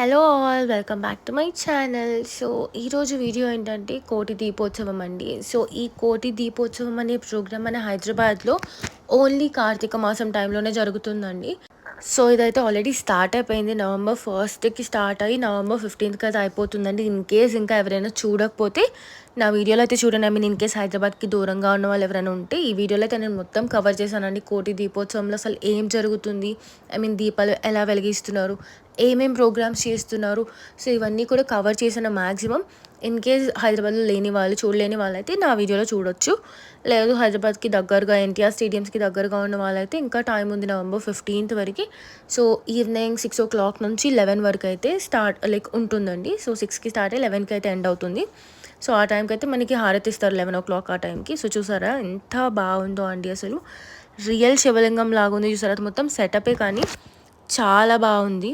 Hello all welcome back to my channel. So ఈరోజు video ఏంటంటే కోటి దీపోత్సవం అండి. సో ఈ కోటి దీపోత్సవం అనే ప్రోగ్రామ్ మన హైదరాబాద్లో ఓన్లీ కార్తీక మాసం టైంలోనే జరుగుతుందండి. సో ఇదైతే ఆల్రెడీ స్టార్ట్ అయిపోయింది. నవంబర్ ఫస్ట్కి స్టార్ట్ అయ్యి నవంబర్ ఫిఫ్టీన్త్కి అయితే అయిపోతుందండి. ఇన్ కేస్ ఇంకా ఎవరైనా చూడకపోతే నా వీడియోలో అయితే చూడండి ఐ మీన్ ఇన్ కేస్ హైదరాబాద్కి దూరంగా ఉన్న వాళ్ళు ఎవరైనా ఉంటే ఈ వీడియోలో అయితే నేను మొత్తం కవర్ చేశానండి. కోటి దీపోత్సవంలో అసలు ఏం జరుగుతుంది? ఐ మీన్ దీపాలు ఎలా వెలిగిస్తున్నారు? ఏమేం ప్రోగ్రామ్స్ చేస్తున్నారు? సో ఇవన్నీ కూడా కవర్ చేసిన మ్యాక్సిమం ఇన్ కేస్ హైదరాబాద్లో లేని వాళ్ళు చూడలేని వాళ్ళైతే నా వీడియోలో చూడొచ్చు. లేదు హైదరాబాద్కి దగ్గరగా ఎన్టీఆర్ స్టేడియంస్కి దగ్గరగా ఉన్న వాళ్ళైతే ఇంకా టైం ఉంది నవంబర్ ఫిఫ్టీన్త్ వరకు. So evening six o'clock నుంచి లెవెన్ వరకు అయితే స్టార్ట్ లైక్ ఉంటుందండి. సో సిక్స్కి స్టార్ట్ అయ్యి లెవెన్కి అయితే ఎండ్ అవుతుంది. సో ఆ టైంకి అయితే మనకి హారతి ఇస్తారు లెవెన్ ఓ క్లాక్ ఆ టైంకి. సో చూసారా? ఎంత బాగుందో అండి అసలు. రియల్ శివలింగం లాగుంది చూసారా? అది మొత్తం సెటపే కానీ చాలా బాగుంది.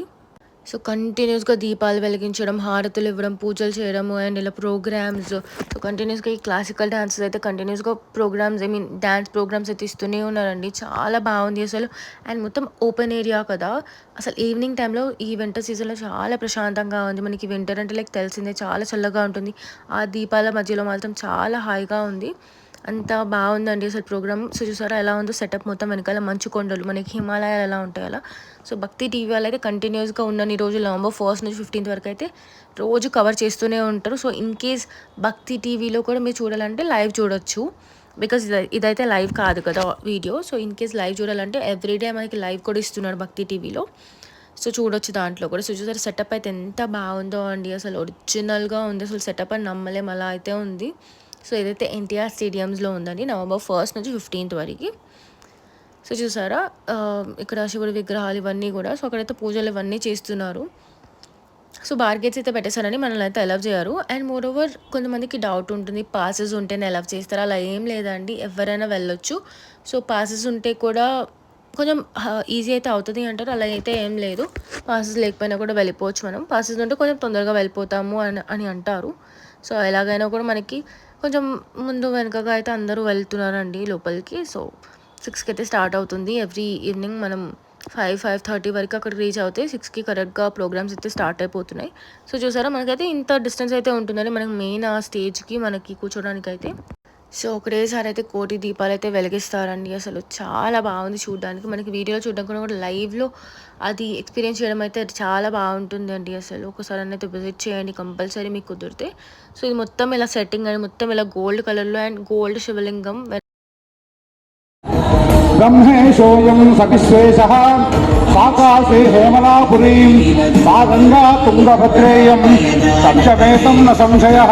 సో కంటిన్యూస్గా దీపాలు వెలిగించడం హారతులు ఇవ్వడం పూజలు చేయడము అండ్ ఇలా ప్రోగ్రామ్స్ సో కంటిన్యూస్గా ఈ క్లాసికల్ డాన్సెస్ అయితే కంటిన్యూస్గా programmes I mean dance programmes అయితే ఇస్తూనే ఉన్నారండి. చాలా బాగుంది అసలు. అండ్ మొత్తం ఓపెన్ ఏరియా కదా. అసలు ఈవినింగ్ టైంలో ఈ వింటర్ సీజన్లో చాలా ప్రశాంతంగా ఉంది. మనకి వింటర్ అంటే లైక్ తెలిసిందే. చాలా చల్లగా ఉంటుంది. ఆ దీపాల మధ్యలో మాత్రం చాలా హాయిగా ఉంది. అంత బాగుందండి. అసలు ప్రోగ్రామ్. సో చూసారా ఎలా ఉందో సెటప్ మొత్తం వెనకాల మంచు కొండలు మనకి హిమాలయాలు ఎలా ఉంటాయి అలా. సో భక్తి టీవీ వాళ్ళు అయితే కంటిన్యూస్గా ఉన్నన్ని రోజులు నవంబర్ ఫస్ట్ నుంచి ఫిఫ్టీన్త్ వరకు అయితే రోజు కవర్ చేస్తూనే ఉంటారు. సో ఇన్ కేస్ భక్తి టీవీలో కూడా మీరు చూడాలంటే లైవ్ చూడొచ్చు. బికాజ్ ఇదైతే లైవ్ కాదు కదా video. So in case live చూడాలంటే ఎవ్రీడే మనకి లైవ్ కూడా ఇస్తున్నాడు భక్తి టీవీలో. సో చూడొచ్చు దాంట్లో కూడా. సో చూసారు సెటప్ అయితే ఎంత బాగుందో అండి. అసలు ఒరిజినల్గా ఉంది. అసలు సెటప్ అని నమ్మలేం. అలా అయితే ఉంది. సో ఏదైతే ఎన్టీఆర్ స్టేడియంస్లో ఉందండి నవంబర్ ఫస్ట్ నుంచి ఫిఫ్టీన్త్ వరకు. సో చూసారా ఇక్కడ శివుడి విగ్రహాలు ఇవన్నీ కూడా సో అక్కడైతే పూజలు ఇవన్నీ చేస్తున్నారు. సో బార్గెట్స్ అయితే పెట్టేశారని మనల్ని అయితే అలవ్ చేయరు. అండ్ మోర్ ఓవర్ కొంతమందికి డౌట్ ఉంటుంది పాసెస్ ఉంటేనే అలవ్ చేస్తారు. అలా ఏం లేదండి ఎవరైనా వెళ్ళొచ్చు. సో పాసెస్ ఉంటే కూడా కొంచెం ఈజీ అయితే అవుతుంది అంటారు. అలా అయితే ఏం లేదు. పాసెస్ లేకపోయినా కూడా వెళ్ళిపోవచ్చు మనం. పాసెస్ ఉంటే కొంచెం తొందరగా వెళ్ళిపోతాము అని అని అంటారు. సో ఎలాగైనా కూడా మనకి కొంచెం ముందు వెనుకగా అయితే అందరూ వెళ్తున్నారండి లోపలికి. సో సిక్స్కి అయితే స్టార్ట్ అవుతుంది. ఎవ్రీ ఈవినింగ్ మనం ఫైవ్ ఫైవ్ థర్టీ వరకు అక్కడ రీచ్ అవుతే సిక్స్కి కరెక్ట్గా ప్రోగ్రామ్స్ అయితే స్టార్ట్ అయిపోతున్నాయి. సో చూసారా మనకైతే ఇంత డిస్టెన్స్ అయితే ఉంటుందని మనకి మెయిన్ ఆ స్టేజ్కి మనకి కూర్చోడానికి అయితే సో ఒకటేసారి అయితే కోటి దీపాలు అయితే వెలిగిస్తారండి. అసలు చాలా బాగుంది చూడడానికి. మనకి వీడియోలో చూడడానికి కూడా లైవ్లో అది ఎక్స్పీరియన్స్ చేయడం అయితే చాలా బాగుంటుంది అండి అసలు. ఒకసారి అయితే విజిట్ చేయండి కంపల్సరీ మీకు కుదిరితే. సో ఇది మొత్తం ఇలా సెట్టింగ్ అని మొత్తం ఇలా గోల్డ్ కలర్లో అండ్ గోల్డ్ శివలింగం ब्रह्मेशोऽयम् सखिश्रेषः साकाशे हेमलापुरीम् सागंगा गङ्गा तुङ्गभद्रेयम् न संशयः।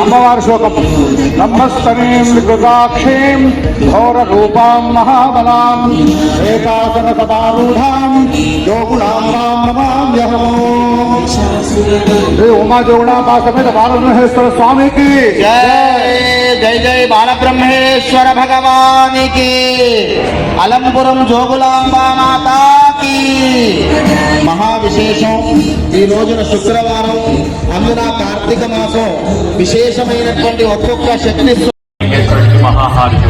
अम्बवार श्लोकम् ब्रह्मस्तनीम् विकृताक्षीम् घोररूपाम् महाबलाम् एकासनसदारूढाम् योगुणाम् नमाम्यहम्। श्री उमा जोगुणाम्बा स्वामी की जय। జై జై బాలబ్రహ్మేశ్వర భగవానికి అలంపురం జోగులాంబామాతాకి మహావిశేషం ఈ రోజున శుక్రవారం అందున కార్తీక మాసం విశేషమైనటువంటి ఒక్కొక్క శక్తి మహాహారతి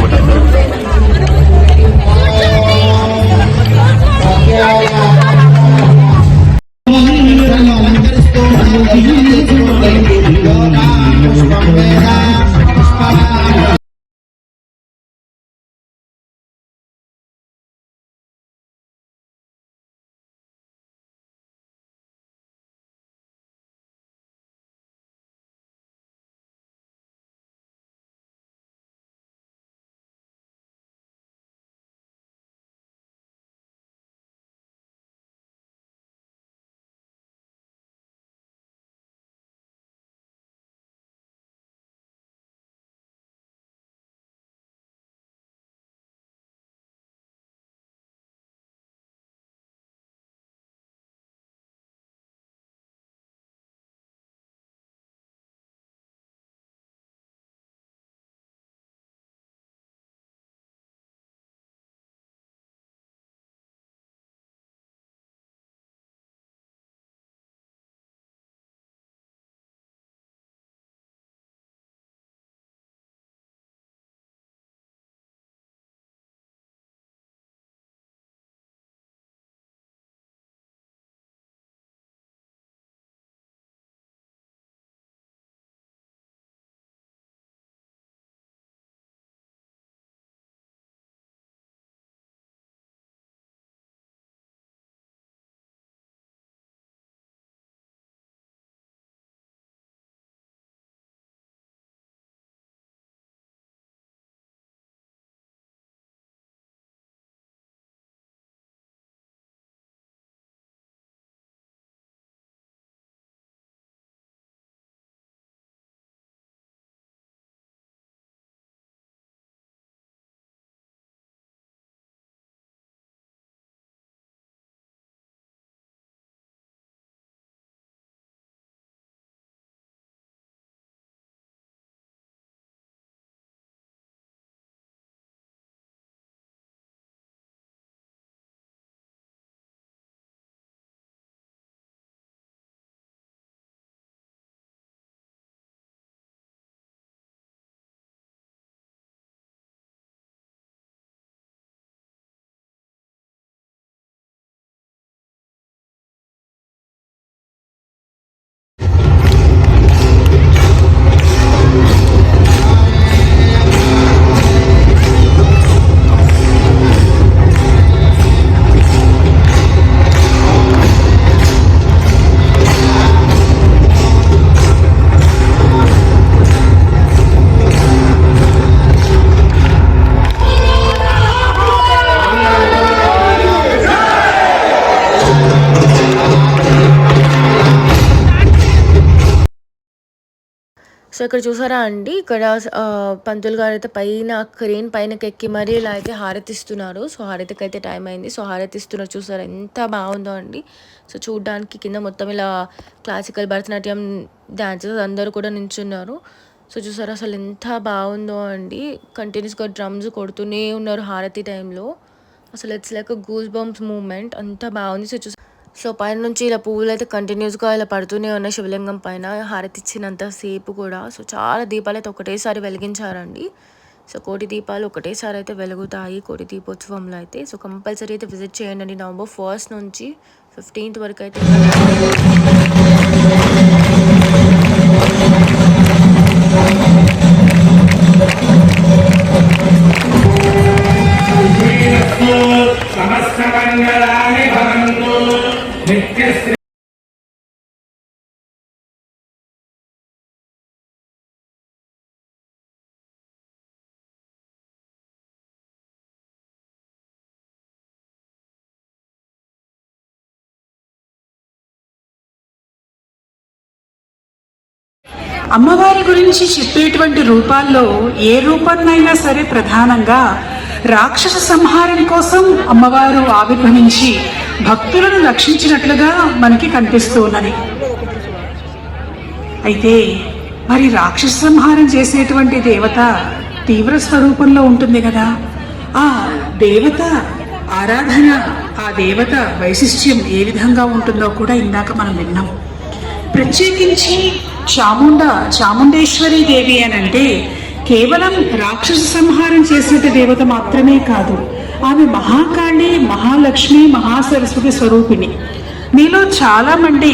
సో ఇక్కడ చూసారా అండి? ఇక్కడ ఆ, పంతులు గారు అయితే పైన క్రేన్ పైనకి ఎక్కి మరీ ఇలా అయితే హారతి ఇస్తున్నారు సో హారతికి అయితే టైం అయింది. సో హారతిస్తున్నారు. చూసారా? ఎంత బాగుందో అండి. సో చూడడానికి కింద మొత్తం ఇలా క్లాసికల్ భరతనాట్యం డాన్సెస్ అందరూ కూడా నించున్నారు. సో చూసారా? అసలు ఎంత బాగుందో అండి. కంటిన్యూస్గా డ్రమ్స్ కొడుతూనే ఉన్నారు హారతి టైంలో. అసలు it's like goose bumps moment అంత బాగుంది. సో చూసా సో పైన నుంచి ఇలా పువ్వులు అయితే కంటిన్యూస్గా ఇలా పడుతూనే ఉన్నాయి శివలింగం పైన. హారతి ఇచ్చినంత సేపు కూడా. సో చాలా దీపాలు అయితే ఒకటేసారి వెలిగించారండి. సో కోటి దీపాలు ఒకటేసారి అయితే వెలుగుతాయి కోటి దీపోత్సవంలో అయితే. సో కంపల్సరీ అయితే విజిట్ చేయండి నవంబర్ ఫస్ట్ నుంచి ఫిఫ్టీన్త్ వరకు అయితే. అమ్మవారి గురించి చెప్పేటువంటి రూపాల్లో ఏ రూపాన్నైనా సరే ప్రధానంగా రాక్షస సంహారం కోసం అమ్మవారు ఆవిర్భవించి భక్తులను రక్షించినట్లుగా మనకి కనిపిస్తూ ఉన్నది అయితే మరి రాక్షస సంహారం చేసేటువంటి దేవత తీవ్ర స్వరూపంలో ఉంటుంది కదా. ఆ దేవత ఆరాధన ఆ దేవత వైశిష్ట్యం ఏ విధంగా ఉంటుందో కూడా ఇందాక మనం విన్నాం. ప్రత్యేకించి చాముండ చాముండేశ్వరి దేవి అని అంటే కేవలం రాక్షస సంహారం చేసేట దేవత మాత్రమే కాదు. ఆమె మహాకాళి మహాలక్ష్మి మహాసరస్వతి స్వరూపిణి. మీలో చాలా మంది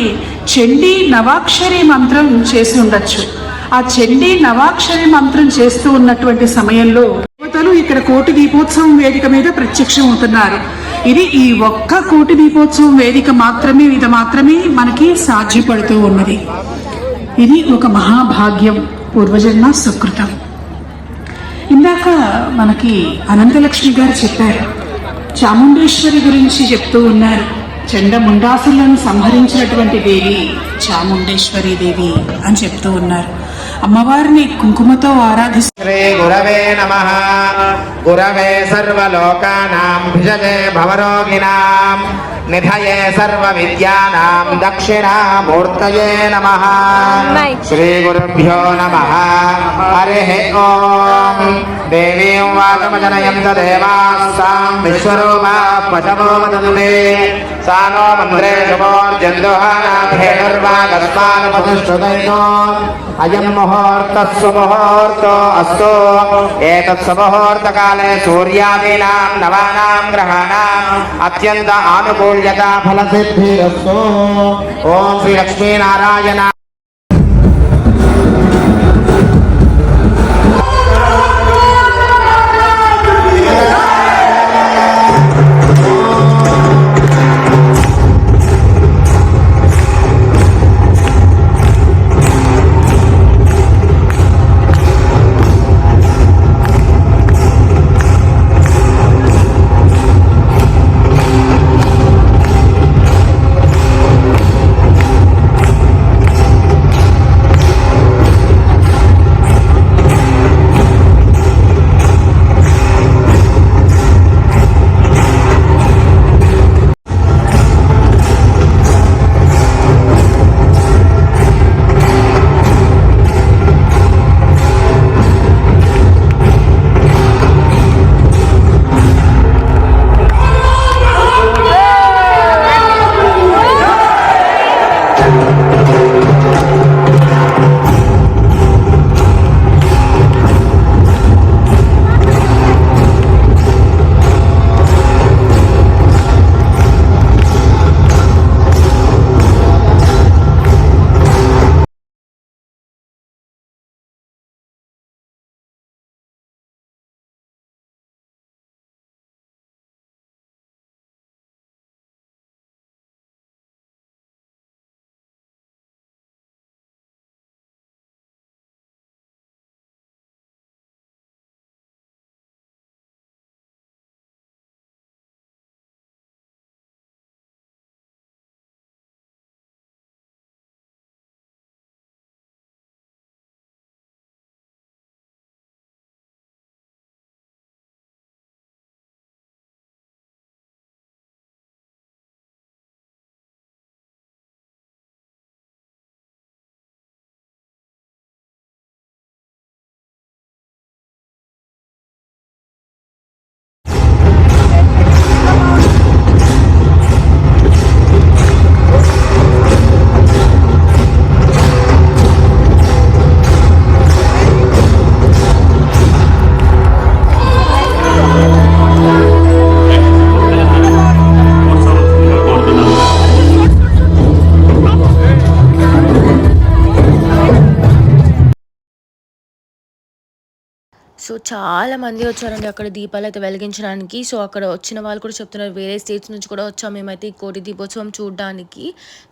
చండీ నవాక్షరి మంత్రం చేసి ఉండొచ్చు. ఆ చండీ నవాక్షరి మంత్రం చేస్తూ ఉన్నటువంటి సమయంలో దేవతలు ఇక్కడ కోటి దీపోత్సవం వేదిక మీద ప్రత్యక్షం అవుతున్నారు. ఇది ఈ ఒక్క కోటి దీపోత్సవం వేదిక మాత్రమే ఇది మాత్రమే మనకి సాధ్యపడుతూ ఉన్నది. ఇది ఒక మహాభాగ్యం పూర్వజన్మ సుకృతం. ఇందాక మనకి అనంతలక్ష్మి గారు చెప్పారు చాముండేశ్వరి గురించి చెప్తూ ఉన్నారు చండముండాసులను సంహరించినటువంటి దేవి చాముండేశ్వరి దేవి అని చెప్తూ ఉన్నారు. అమ్మవారిని కుంకుమతో ఆరాధిస్తారు గురవే నమ. గురవే సర్వలోకానాం భిషజే భవరోగిణాం. నిధయే సర్వ విద్యానాం దక్షిణామూర్తయే నమ శ్రీ గురుభ్యో నమ హరి ఓం దేవీం వాచమజనయంత దేవాస్తాం విశ్వరూపా పశవో వదంతే सानो मन्द्रे सुमोर्जन्दोहानाभेनुर्वागस्मानुपतिष्ठुतैनो अयम् मुहूर्तः सुमुहूर्तो अस्तु एतत् सुमुहूर्तकाले सूर्यादीनाम् नवानाम् ग्रहाणाम् अत्यन्त आनुकूल्यता फलसिद्धिरस्तु ॐ श्रीलक्ष्मीनारायण। Yeah. సో చాలా మంది వచ్చారండి అక్కడ దీపాలు అయితే వెలిగించడానికి. సో అక్కడ వచ్చిన వాళ్ళు కూడా చెప్తున్నారు వేరే స్టేట్స్ నుంచి కూడా వచ్చాం మేమైతే ఈ కోటి దీపోత్సవం చూడడానికి.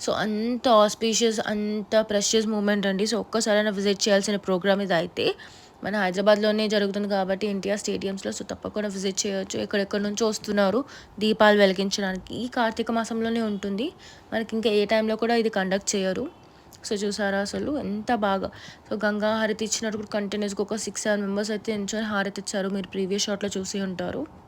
సో అంత ఆస్పీషియస్ అంత ప్రెషియస్ మూమెంట్ అండి. సో ఒక్కసారైనా విజిట్ చేయాల్సిన ప్రోగ్రామ్ ఇది అయితే మన హైదరాబాద్లోనే జరుగుతుంది కాబట్టి ఎన్టీఆర్ స్టేడియంస్లో సో తప్పకుండా విజిట్ చేయొచ్చు. ఎక్కడెక్కడ నుంచో వస్తున్నారు దీపాలు వెలిగించడానికి. ఈ కార్తీక మాసంలోనే ఉంటుంది. మనకి ఇంకా ఏ టైంలో కూడా ఇది కండక్ట్ చేయరు. సో చూసారా అసలు? ఎంత బాగా. సో గంగా హారతి ఇచ్చినట్టు కంటిన్యూస్గా ఒక సిక్స్ సెవెన్ మెంబర్స్ అయితే ఎంచుకొని హారతి ఇచ్చారు. మీరు ప్రీవియస్ షాట్లో చూసి ఉంటారు.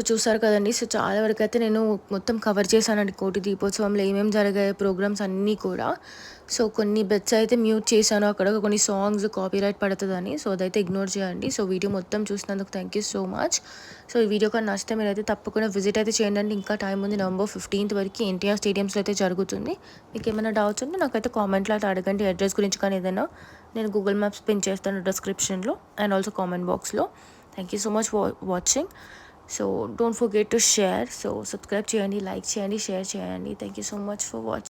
సో చూసారు కదండి. సో చాలా వరకు అయితే నేను మొత్తం కవర్ చేశానండి. కోటి దీపోత్సవంలో ఏమేమి జరిగాయి ప్రోగ్రామ్స్ అన్నీ కూడా. సో కొన్ని బెట్స్ అయితే మ్యూట్ చేశాను. అక్కడ కొన్ని సాంగ్స్ కాపీరైట్ పడుతుందని. సో అదైతే ఇగ్నోర్ చేయండి. సో వీడియో మొత్తం చూసినందుకు thank you so much so ఈ వీడియో కానీ నచ్చితే మీరైతే తప్పకుండా విజిట్ అయితే చేయండి. ఇంకా టైం ఉంది నవంబర్ ఫిఫ్టీన్త్ వరకు ఎన్టీఆర్ స్టేడియంస్లో అయితే జరుగుతుంది. మీకు ఏమైనా డౌట్స్ ఉంటే నాకైతే కామెంట్లో అయితే అడగండి. అడ్రస్ గురించి కానీ ఏదైనా నేను గూగుల్ మ్యాప్స్ పిన్ చేస్తాను డిస్క్రిప్షన్లో అండ్ ఆల్సో కామెంట్ బాక్స్లో thank you so much watching so don't forget to share so subscribe share, like share, share share. thank you so much for watching